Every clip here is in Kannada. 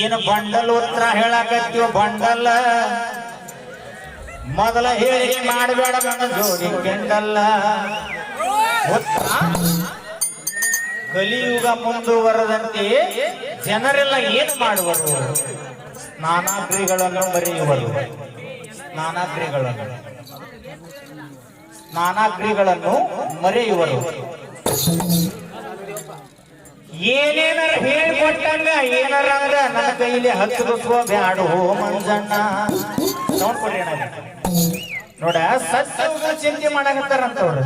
ಏನು ಬಂಡಲ್ ಉತ್ತರ ಹೇಳಕತ್ತೀವ ಬಂಡಲ್? ಮೊದಲ ಹೇಳಿಕೆ ಮಾಡಬೇಡ ಜೋಡಿ ಕೆಂಡಲ್ಲ ಉತ್ತರ. ಕಲಿಯುಗ ಮುಂದುವರದಂತೆ ಜನರೆಲ್ಲ ಏನು ಮಾಡುವರು? ನಾನಾಗ್ರಿಗಳನ್ನು ಬರೆಯುವರು. ನಾನಾಗ್ರಿಗಳನ್ನು ನಾನಾಗ್ರಿಗಳನ್ನು ಮರೆಯುವರು. ಏನೇನಾರ ಹೇಳ್ಕೊಟ್ಟಂಗ ಏನಾರ ಅಂದ್ರ ನನ್ನ ಕೈಲಿ ಹತ್ತಿರಿಸುವ ಬ್ಯಾಡು ಮಂಜಣ್ಣ. ಅಣ್ಣ. ನೋಡ ಸತ್ತ ಚಿಂತೆ ಮಾಡಕತ್ತಾರಂತವ್ರು.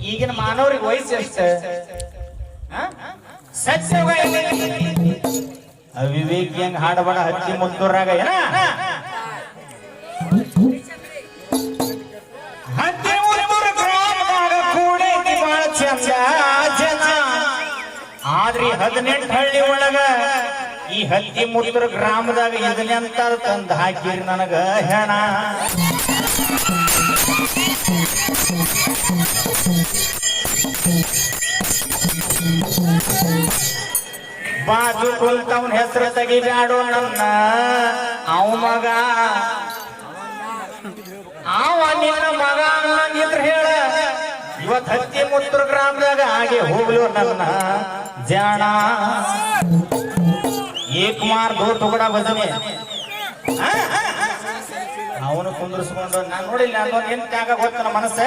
ಈಗಿನ ಮಾನವ್ರಿಗೆ ವಯಸ್ಸು ಎಷ್ಟ? ಸತ್ಯ ಅವಿವೇಕಿ ಹಂಗ ಹಾಡಬಾಡ ಹತ್ತಿ ಮುಂದೂರಾಗ ಏನ? ಆದ್ರಿ ಹದಿನೆಂಟು ಹಳ್ಳಿ ಒಳಗ ಈ ಹತ್ತಿ ಮುಟ್ಟರ ಗ್ರಾಮದಾಗ ಇದನ್ನೆಂತ ತಂದು ಹಾಕಿರಿ ನನಗ ಹೆಣ. ಬಾಜು ಕುಲ್ತವನ್ ಹೆಸರು ತೆಗಿಬ್ಯಾಡೋ ನನ್ನ ಅವ ಮಗ. ಅವ ನಿನ್ನ ಮಗ ನಿದ್ರ ಹೇಳ. ಇವತ್ ಹತ್ತಿ ಮುತ್ರ ಗ್ರಾಮದಾಗ ಹಾಗೆ ಹೋಗ್ಲು ನನ್ನ ಜಾಣ. ಏಕುಮಾರ್ ದೋ ತುಗಡ ಬದನೆ ಅವನು ಕುಂದ್ರಿಸ್ಕೊಂಡು, ನಾನು ನೋಡಿಲ್ಲ ನಾನು ಏನ್ ತ್ಯಾಗ ಗೊತ್ತನ ಮನಸ್ಸ?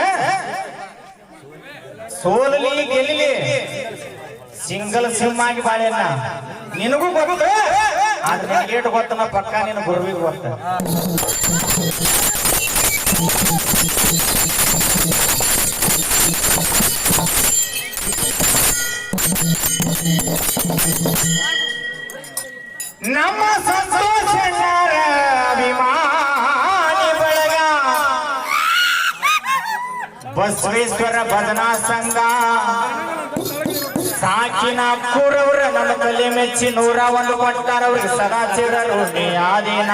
ಸೋಲಲಿ, ಗೆಲ್ಲಲಿ. ಸಿಂಗಲ್ ಸಿಮ್ ಆಗಿ ಬಾಳೆನ ನಿನಗೂ ಗೊತ್ತ? ಆದ್ರೆ ನಿನಗೆ ಗೊತ್ತನ ಪಕ್ಕ ನಿನ್ನ ಗುರುವಿಗೆ ಗೊತ್ತ. ಬಸವೇಶ್ವರ ಭಜನಾ ಸಂಘ. ಸಾಕಿನ ಕೂರವ್ರ ನನ್ನ ತಲೆ ಮೆಚ್ಚಿ ನೂರ ಒಂದು ಕೊಟ್ಟಾರ ಅವ್ರಿಗೆ ಸದಾ ಚಿರರು ಆದಿನ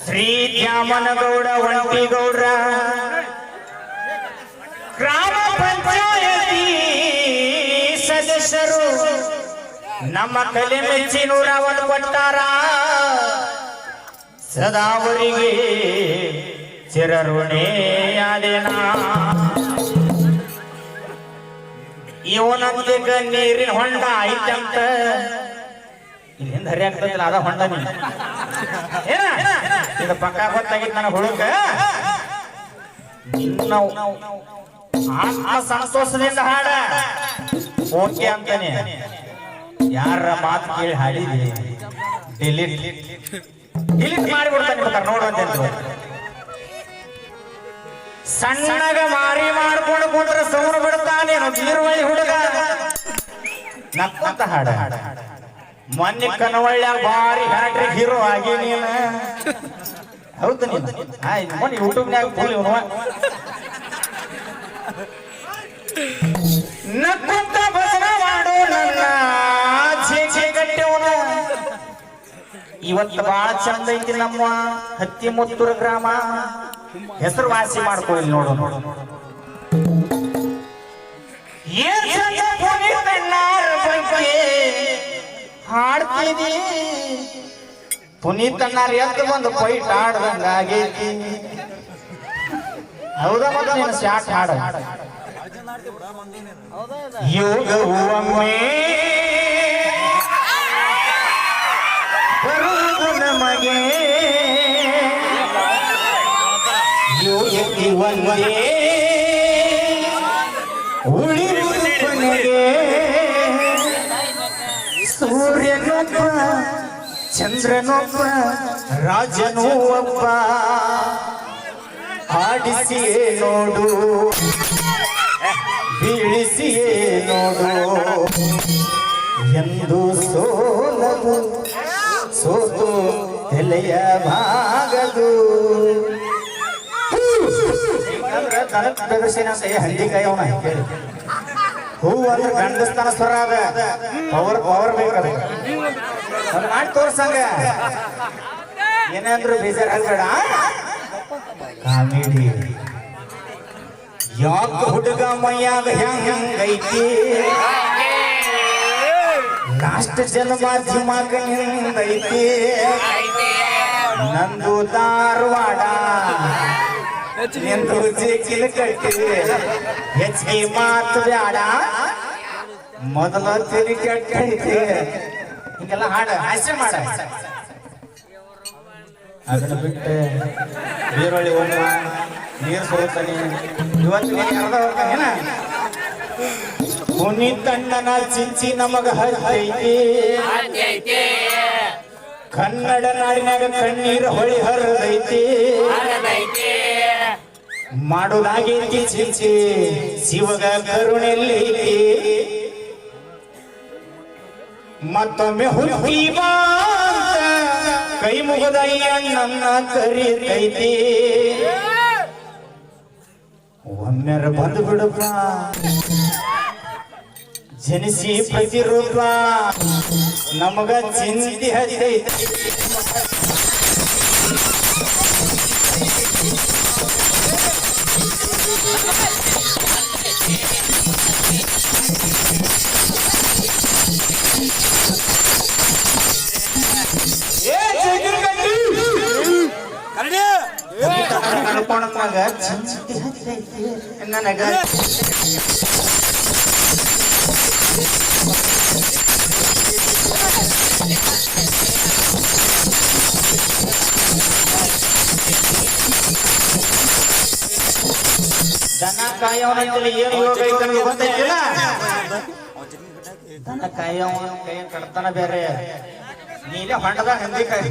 ಶ್ರೀ ದ್ಯಾಮನಗೌಡ ಒಂಟಿಗೌಡ್ರ ಗ್ರಾಮ ಪಂಚಾಯತಿ ಸದಸ್ಯರು ನಮ್ಮ ಕಲೆ ಮೆಚ್ಚಿ ಒಂದು ಕೊಟ್ಟಾರ. ಸದಾ ಅವರಿಗೆ ಇವು ನಮ್ದು ನೀರಿನ ಹೊಂಡ ಐತಂತ ಇಲ್ಲಿಂದ ಹರಿ ಆಗ್ತದಿಲ್ಲ ಅದ ಹೊಂಡ ಇದು ಪಕ್ಕ ಗೊತ್ತಾಗಿತ್ತು ನನ್ನ ಹುಡುಗ ನಿನ್ನ ಆತ್ಮ ಸಂತೋಷದಿಂದ ಹಾಡ. ಓಕೆ ಅಂತಾನೆ. ಯಾರ ಮಾತು ಕೇಳಿ ಹಾಡಿದೆ ಡಿಲೀಟ್ ಡಿಲೀಟ್ ಮಾಡಿಬಿಡ್ತಾನೆ ಬರ್ತಾರೆ ನೋಡು ಅಂತ ಸಣ್ಣಗ ಮಾರಿ ಮಾಡ್ಕೊಂಡು ಕುಂದ್ರೆ ಸೌರು ಬಿಡ್ತಾನೆ ಬೀರುವಳಿ ಹುಡುಗ. ನಕ್ಕಂತ ಹಾಡ. ಮೊನ್ನೆ ಕನವಳ್ಳ್ಯಾಗ ಭಾರಿ ಹ್ಯಾಟ್ರಿಕ್ ಹೀರೋ ಆಗಿ ನೀನು. ಹೌದು ನೀನು. ಆಯ್ತು ಕೂಲಿ ನಕ್ಕಂತ ಭಜನ ಮಾಡು ನನ್ನ ಗಟ್ಟೆವನ ಇವತ್ತು ಬಹಳ ಚಂದ ಐತಿ ನಮ್ಮ ಹತ್ತಿ ಮುತ್ತೂರು ಗ್ರಾಮ. ಹೆಸರುವಾಸಿ ಮಾಡ್ಕೊಳ್ಳಿ ನೋಡು. ಬಗ್ಗೆ ಹಾಡ್ತಿದಿ. ಪುನೀತ್ ಅಣ್ಣಾರ್ ಎದ್ದು ಬಂದು ಪೈಟ್ ಹಾಡ್ದಂಗ ಆಗೈತಿ ಹೌದಾ ಮತ್ತೆ ನೀನು ಶಾಟ್ ಹಾಡ. ಯೋಗವು ಒಮ್ಮೆ ಬರುವುದು ನಮಗೆ. ಯೋಗಕ್ಕೆ ಒಂದೇ ಉಳಿಯುವುದು ಕೊನೆಗೆ ಸೂರ್ಯನೊಬ್ಬ ಚಂದ್ರನೊಬ್ಬ ರಾಜನೂ ಒಬ್ಬ ಆಡಿಸಿಯೇ ನೋಡು. ಬೀಳಿಸಿಯೇ ನೋಡು. ಎಂದು ಸೋಲದು, ಸೋತು ಎಲೆಯ ಭಾಗದು. ಹಳ್ಳಿಕಾಯಿ ಅವನ ಕೇಳಿ? ಹೂ ಅಂದ್ರೆ ಗಂಡಸ್ತನ ಸ್ವರ ಅದ. ಪವರ್ ಪವರ್ ಬೇಕದ ಮಾಡಿ ತೋರ್ಸಂಗ. ಏನಾದ್ರು ಕಾಮಿಡಿ. ಯಾಕ ಹುಡುಗ ಮೈಯಾಗ ಹೆಂಗೈತಿ ಲಾಸ್ಟ್ ಜನ್ಮ ಜಿಮಾಕ ನಿಂದೈತಿ ನಂದು ಧಾರವಾಡ. ನಿಂದು ಜೇಕಿನ ಕಟ್ಟಿ ಹೆಚ್ಚಿಗೆ ಮಾತು ಬ್ಯಾಡ. ಮೊದಲ ತಿರಿ ಕೆಟ್ಟೈತಿ. ಹಿಂಗೆಲ್ಲ ಹಾಡ ಹಾಸ್ಯ ಮಾಡ. ಅದನ್ನ ಬಿಟ್ಟು ನೀರೊಳ್ಳಿ ಹೋಗುವ. ನೀರು ಸೋತಾನೆ. ಇವತ್ತು ನೀನು ಹೋಗ್ತಾನೇನ ಪುನೀತಣ್ಣನ ಚಿಂಚಿ ನಮಗ ಹತ್ತೈತಿ ಕನ್ನಡ ನಾಡಿನಾಗ ಕಣ್ಣೀರು ಹೊಳಿ ಹರಿದೈತಿ. ಮಾಡೋದಾಗಿ ಚಿಂಚಿ, ಶಿವಗ ಕರುಣೆಯಲ್ಲಿ ಮತ್ತೊಮ್ಮೆ ಅಂತ ಕೈ ಮುಗದಯ್ಯ ನನ್ನ ಕರೀತೈತಿ. ಒಮ್ಮೆರ ಬಂದು ಬಿಡಪ್ಪ ಜನಿಸಿ ಪ್ರತಿರೂಪ. ನಮಗ ಚಿಂತಿ ಹತ್ತೈತಿ ಏ ಜಗ್ಗಿನ ಗಂಡಿ! ಕರ್ಕೊಂಡಾಗ ಚಿಂತಿ ಹತ್ತೈತಿ ನನಗ ದನ ಕಾಯವನಂತೇಳಿ ಏನು ಯೋಗ ಐತೆ ನನಗೆ ಗೊತ್ತೈತಿಲ್ಲ ದನ ಕಾಯವ ಕೈ ಕಡ್ತನ ಬೇರೆ ನೀನೇ ಹೊಂಡದ ಹಂದಿ ಕಾಯಿ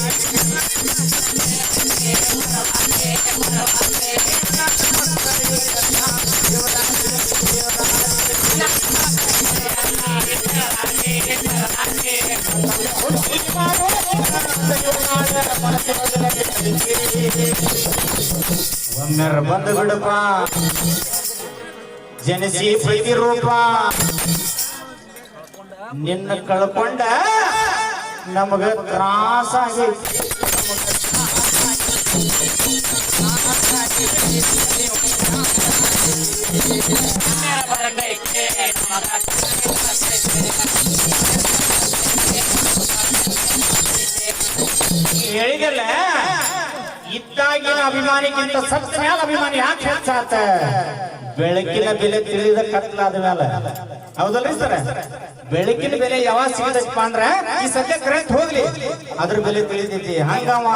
ಒಮ್ಮೆರ ಬಂದು ಬಿಡಪ್ಪ ಜನಿಸಿ ಪ್ರೀತಿ ರೂಪ ನಿನ್ನ ಕಳ್ಕೊಂಡ ನಮಗ ತ್ರಾಸ ಆಗೈತಿ ಹೇಳಿದಲ್ಲ ಇದ್ದಾಗಿನ ಅಭಿಮಾನಿಗಿಂತ ಮ್ಯಾಲ ಅಭಿಮಾನಿ ಯಾಕೆ ಹೆಚ್ಚಾತ? ಬೆಳಕಿನ ಬೆಲೆ ತಿಳಿದ ಕತ್ಲಾದ ಮೇಲೆ. ಹೌದಲ್ರಿ ಸರ್? ಬೆಳಕಿನ ಬೆಲೆ ಯಾವಾಗ ಸಿಗದಪ್ಪ ಅಂದ್ರ ಈ ಸದ್ಯ ಕರೆಂಟ್ ಹೋಗ್ಲಿ. ಅದ್ರ ಬೆಲೆ ತಿಳಿದೈತಿ. ಹಂಗವ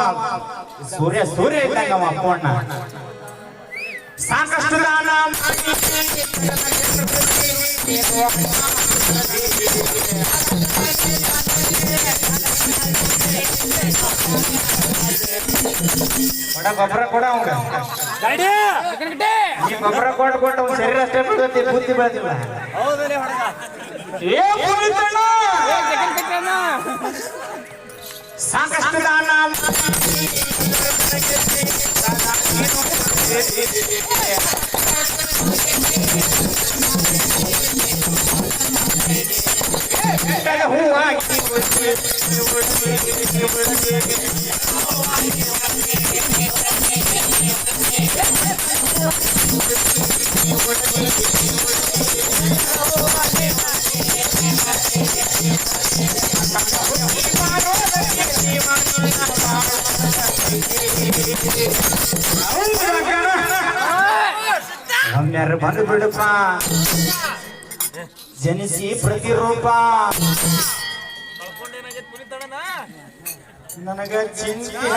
ಸೂರ್ಯ ಸೂರ್ಯ ಇದ್ದಂಗವ ಅಪ್ಪಣ್ಣ ಸಾಕಷ್ಟು ದಾನ ಮಾಡಿ ಕೊಡ ಗೊಬ್ಬರ ಕೊಡ ಅವಂಗ ಈ ಗೊಬ್ಬರ ಕೊಟ್ಟು ಕೊಟ್ಟು ಅವ್ನ ಶರೀರ ಅಷ್ಟೇ ಬಿಡ್ತೈತಿ ಬುದ್ಧಿ ಬೆಳೆದಿಲ್ಲ ಏ Pega Juan aqui. Thank you. ಮೆರಬನು ಬಿಡಪ್ಪ? ಜನಿಸಿ ಪ್ರತಿರೂಪ. ನನಗ ಚಿಂತೆ